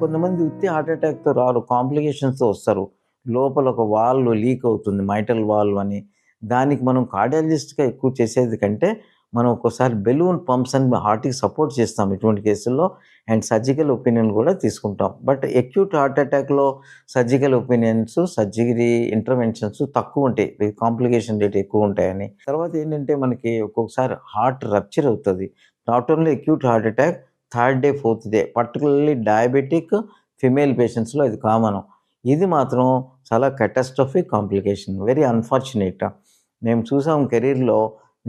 కొంతమంది ఉత్తి హార్ట్ అటాక్తో రారు కాంప్లికేషన్స్తో వస్తారు. లోపల ఒక వాల్వ్ లీక్ అవుతుంది మైటల్ వాల్వ్ అని. దానికి మనం కార్డియాలజిస్ట్గా ఎక్కువ చేసేది కంటే మనం ఒక్కోసారి బెలూన్ పంప్స్ అని హార్ట్కి సపోర్ట్ చేస్తాం ఇటువంటి కేసుల్లో అండ్ సర్జికల్ ఒపీనియన్ కూడా తీసుకుంటాం. బట్ ఎక్యూట్ హార్ట్ అటాక్లో సర్జికల్ ఒపీనియన్స్ సర్జరీ ఇంటర్వెన్షన్స్ తక్కువ ఉంటాయి. కాంప్లికేషన్ రేట్ ఎక్కువ ఉంటాయని. తర్వాత ఏంటంటే మనకి ఒక్కొక్కసారి హార్ట్ రప్చర్ అవుతుంది. Not only acute heart attack third day fourth day. Particularly diabetic female పేషెంట్స్లో ఇది కామన్. ఇది మాత్రం చాలా కెటాస్ట్రఫిక్ కాంప్లికేషన్ వెరీ అన్ఫార్చునేట్ మేము చూసాం కెరీర్లో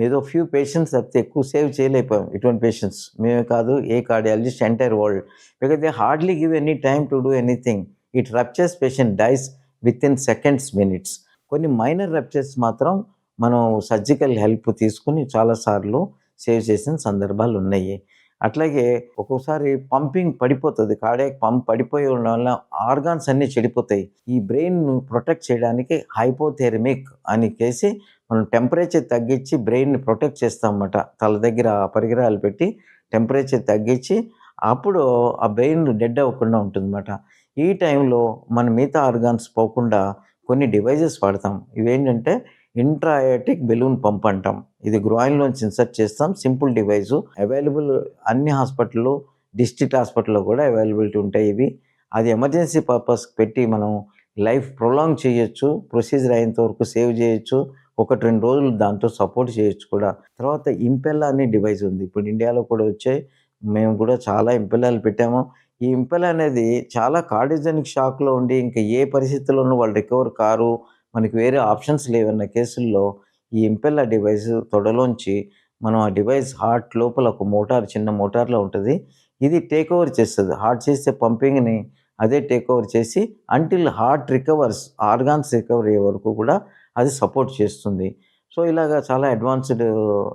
ఏదో ఫ్యూ పేషెంట్స్ తప్పితే ఎక్కువ సేవ్ చేయలేకపోయాం ఇటువంటి పేషెంట్స్ మేమే కాదు a cardiologist entire world because they hardly give any time to do anything it ruptures patient dies within seconds minutes కొన్ని మైనర్ రప్చర్స్ మాత్రం మనం సర్జికల్ హెల్ప్ తీసుకుని చాలాసార్లు సేవ్ చేసిన సందర్భాలు ఉన్నాయి. అట్లాగే ఒక్కోసారి పంపింగ్ పడిపోతుంది. కార్డియాక్ పంప్ పడిపోయి ఉండడం వల్ల ఆర్గాన్స్ అన్నీ చెడిపోతాయి. ఈ బ్రెయిన్ను ప్రొటెక్ట్ చేయడానికి హైపోథెర్మిక్ అని కేసి మనం టెంపరేచర్ తగ్గించి బ్రెయిన్ని ప్రొటెక్ట్ చేస్తాం అన్నమాట తల దగ్గర పరికరాలు పెట్టి టెంపరేచర్ తగ్గించి అప్పుడు ఆ బ్రెయిన్ డెడ్ అవ్వకుండా ఉంటుందన్నమాట. ఈ టైంలో మన మిగతా ఆర్గాన్స్ పోకుండా కొన్ని డివైజెస్ వాడతాం. ఇవేంటంటే ఇంట్రాయాటిక్ బెలూన్ పంప్ అంటాం. ఇది గ్రాయిన్లోంచి ఇన్సర్ట్ చేస్తాం. సింపుల్ డివైస్ అవైలబుల్ అన్ని హాస్పిటల్లో డిస్ట్రిక్ట్ హాస్పిటల్లో కూడా అవైలబిలిటీ ఉంటాయి ఇవి. అది ఎమర్జెన్సీ పర్పస్ పెట్టి మనం లైఫ్ ప్రొలాంగ్ చేయొచ్చు ప్రొసీజర్ అయ్యేంత వరకు సేవ్ చేయొచ్చు ఒకటి రెండు రోజులు దాంతో సపోర్ట్ చేయొచ్చు కూడా. తర్వాత ఇంపెల్లా అనే డివైస్ ఉంది. ఇప్పుడు ఇండియాలో కూడా వచ్చాయి. మేము కూడా చాలా ఇంపెల్లాలు పెట్టాము. ఈ ఇంపెల్ అనేది చాలా కార్డిజనిక్ షాక్లో ఉండి ఇంకా ఏ పరిస్థితుల్లోనూ వాళ్ళు రికవర్ కారు మనకి వేరే ఆప్షన్స్ లేవన్న కేసుల్లో ఈ ఇంపెల్లా డివైస్ తొడలోంచి మనం ఆ డివైస్ హార్ట్ లోపల ఒక మోటార్ చిన్న మోటార్లో ఉంటుంది. ఇది టేక్ ఓవర్ చేస్తుంది. హార్ట్ చేసే పంపింగ్ని అదే టేక్ ఓవర్ చేసి until heart recovers organs recover అయ్యే వరకు కూడా అది సపోర్ట్ చేస్తుంది. సో ఇలాగా చాలా అడ్వాన్స్డ్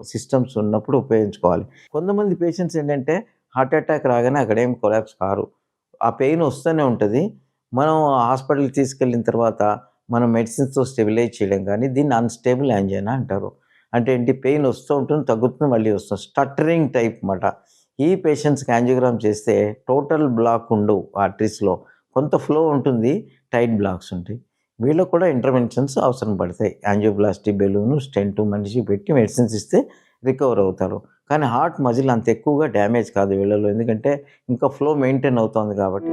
సిస్టమ్స్ ఉన్నప్పుడు ఉపయోగించుకోవాలి. కొంతమంది పేషెంట్స్ ఏంటంటే హార్ట్ అటాక్ రాగానే అక్కడేం కొలాప్స్ కారు. ఆ పెయిన్ వస్తూనే ఉంటుంది. మనం హాస్పిటల్కి తీసుకెళ్ళిన తర్వాత మనం మెడిసిన్స్తో స్టెబిలైజ్ చేయడం కానీ దీన్ని అన్స్టేబుల్ యాంజైనా అంటారు. అంటే ఏంటి? పెయిన్ వస్తూ ఉంటుంది తగ్గుతుంది మళ్ళీ వస్తుంది. స్టట్టరింగ్ టైప్ అన్నమాట ఈ పేషెంట్స్కి యాంజియోగ్రామ్ చేస్తే టోటల్ బ్లాక్ ఉండు ఆర్టరీస్లో కొంత ఫ్లో ఉంటుంది టైట్ బ్లాక్స్ ఉంటాయి. వీళ్ళకు కూడా ఇంటర్వెన్షన్స్ అవసరం పడతాయి. యాంజియోప్లాస్టీ బెలూను స్టెంట్ మనిషి పెట్టి మెడిసిన్స్ ఇస్తే రికవర్ అవుతారు. కానీ హార్ట్ మజిల్ అంత ఎక్కువగా డ్యామేజ్ కాదు వీళ్ళలో. ఎందుకంటే ఇంకా ఫ్లో మెయింటైన్ అవుతుంది కాబట్టి.